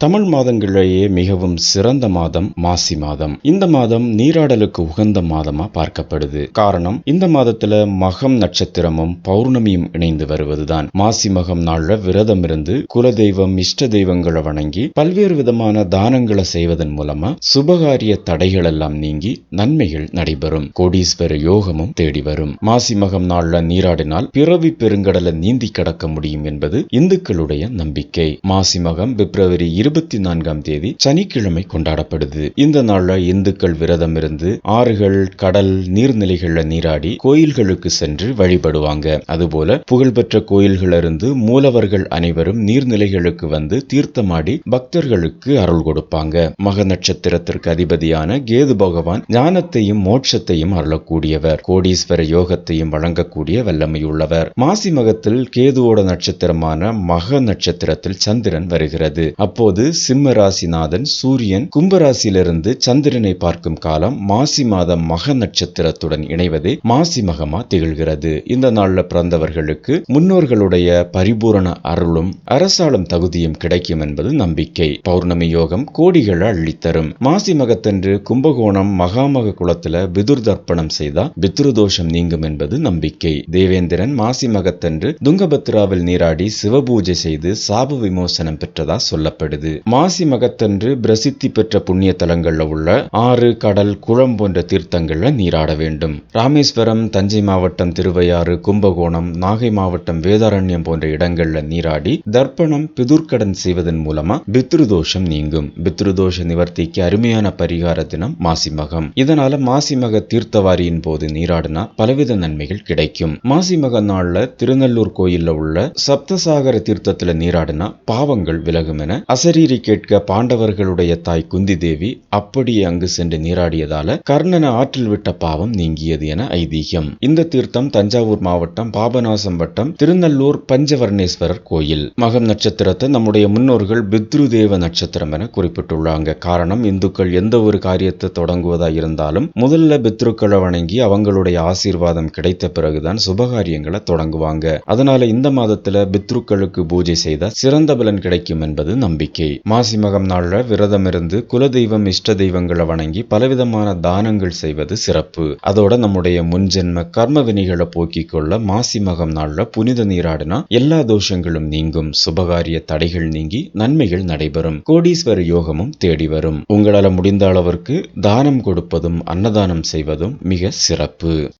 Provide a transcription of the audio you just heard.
தமிழ் மாதங்களிலேயே மிகவும் சிறந்த மாதம் மாசி மாதம். இந்த மாதம் நீராடலுக்கு உகந்த மாதமா பார்க்கப்படுது. காரணம் இந்த மாதத்துல மகம் நட்சத்திரமும் பௌர்ணமியும் இணைந்து வருவதுதான். மாசி மகம் நாள்ல விரதம் இருந்து குலதெய்வம் இஷ்ட தெய்வங்களை வணங்கி பல்வேறு விதமான தானங்களை செய்வதன் மூலமா சுபகாரிய தடைகள் எல்லாம் நீங்கி நன்மைகள் நடைபெறும். கோடீஸ்வர யோகமும் தேடி வரும். மாசி மகம் நாள்ல நீராடினால் பிறவி பெருங்கடலை நீந்தி கடக்க முடியும் என்பது இந்துக்களுடைய நம்பிக்கை. மாசி மகம் பிப்ரவரி இருபத்தி நான்காம் தேதி சனிக்கிழமை கொண்டாடப்படுது. இந்த நாள்ல இந்துக்கள் விரதம் இருந்து ஆறுகள் கடல் நீர்நிலைகள்ல நீராடி கோயில்களுக்கு சென்று வழிபடுவாங்க. அதுபோல புகழ்பெற்ற கோயில்கள் இருந்து மூலவர்கள் அனைவரும் நீர்நிலைகளுக்கு வந்து தீர்த்தமாடி பக்தர்களுக்கு அருள் கொடுப்பாங்க. மக நட்சத்திரத்திற்கு அதிபதியான கேது பகவான் ஞானத்தையும் மோட்சத்தையும் அருளக்கூடியவர். கோடீஸ்வர யோகத்தையும் வழங்கக்கூடிய வல்லமையுள்ளவர். மாசி மகத்தில் கேதுவோட நட்சத்திரமான மக நட்சத்திரத்தில் சந்திரன் வருகிறது. அப்போது சிம்ம ராசிநாதன் சூரியன் கும்பராசியிலிருந்து சந்திரனை பார்க்கும் காலம் மாசி மாதம் மக நட்சத்திரத்துடன் இணைவதே மாசி மகமா திகழ்கிறது. இந்த நாள்ல பிறந்தவர்களுக்கு முன்னோர்களுடைய பரிபூரண அருளும் அரசாளும் தகுதியும் கிடைக்கும் என்பது நம்பிக்கை. பௌர்ணமி யோகம் கோடிகளை அள்ளித்தரும். மாசி மகத்தன்று கும்பகோணம் மகாமக குளத்துல பிதுர் தர்ப்பணம் செய்தா பித்ருதோஷம் நீங்கும் என்பது நம்பிக்கை. தேவேந்திரன் மாசி மகத்தன்று துங்கபத்ராவில் நீராடி சிவபூஜை செய்து சாப விமோசனம் பெற்றதா சொல்லப்படுது. மாசி மகத்தன்று பிரசித்தி பெற்ற புண்ணிய தலங்கள்ல உள்ள ஆறு கடல் குளம் போன்ற தீர்த்தங்கள்ல நீராட வேண்டும். ராமேஸ்வரம் தஞ்சை மாவட்டம் திருவையாறு கும்பகோணம் நாகை மாவட்டம் வேதாரண்யம் போன்ற இடங்கள்ல நீராடி தர்ப்பணம் பிதுர்க்கடன் செய்வதன் மூலமா பித்ருதோஷம் நீங்கும். பித்ருதோஷ நிவர்த்திக்கு அருமையான பரிகார தினம் மாசிமகம் இதனால மாசிமக தீர்த்தவாரியின் போது நீராடினா பலவித நன்மைகள் கிடைக்கும். மாசிமக நாள்ல திருநெல்லூர் கோயில்ல உள்ள சப்தசாகர தீர்த்தத்துல நீராடினா பாவங்கள் விலகும் என அசரி சரீரி கேட்க பாண்டவர்களுடைய தாய் குந்தி தேவி அப்படியே அங்கு சென்று நீராடியதால கர்ணனை ஆற்றில் விட்ட பாவம் நீங்கியது என ஐதீகம். இந்த தீர்த்தம் தஞ்சாவூர் மாவட்டம் பாபநாசம் வட்டம் திருநல்லூர் பஞ்சவர்ணேஸ்வரர் கோயில். மகம் நட்சத்திரத்தை நம்முடைய முன்னோர்கள் பித்ரு தேவ நட்சத்திரம் என குறிப்பிட்டுள்ளாங்க. காரணம் இந்துக்கள் எந்த ஒரு காரியத்தை தொடங்குவதா இருந்தாலும் முதல்ல பித்ருக்களை வணங்கி அவங்களுடைய ஆசீர்வாதம் கிடைத்த பிறகுதான் சுபகாரியங்களை தொடங்குவாங்க. அதனால இந்த மாதத்துல பித்ருக்களுக்கு பூஜை செய்த சிறந்த பலன் கிடைக்கும் என்பது நம்பிக்கை. மாசி மகம் நாளில் விரதம் இருந்து குலதெய்வம் இஷ்ட தெய்வங்களை வணங்கி பலவிதமான தானங்கள் செய்வது சிறப்பு. அதோட நம்முடைய முன்ஜென்ம கர்ம வினைகளை போக்கிக் கொள்ள மாசி மகம் நாளில் புனித நீராடினா எல்லா தோஷங்களும் நீங்கும். சுபகாரிய தடைகள் நீங்கி நன்மைகள் நடைபெறும். கோடீஸ்வர யோகமும் தேடி வரும். உங்களால முடிந்த அளவிற்கு தானம் கொடுப்பதும் அன்னதானம் செய்வதும் மிக சிறப்பு.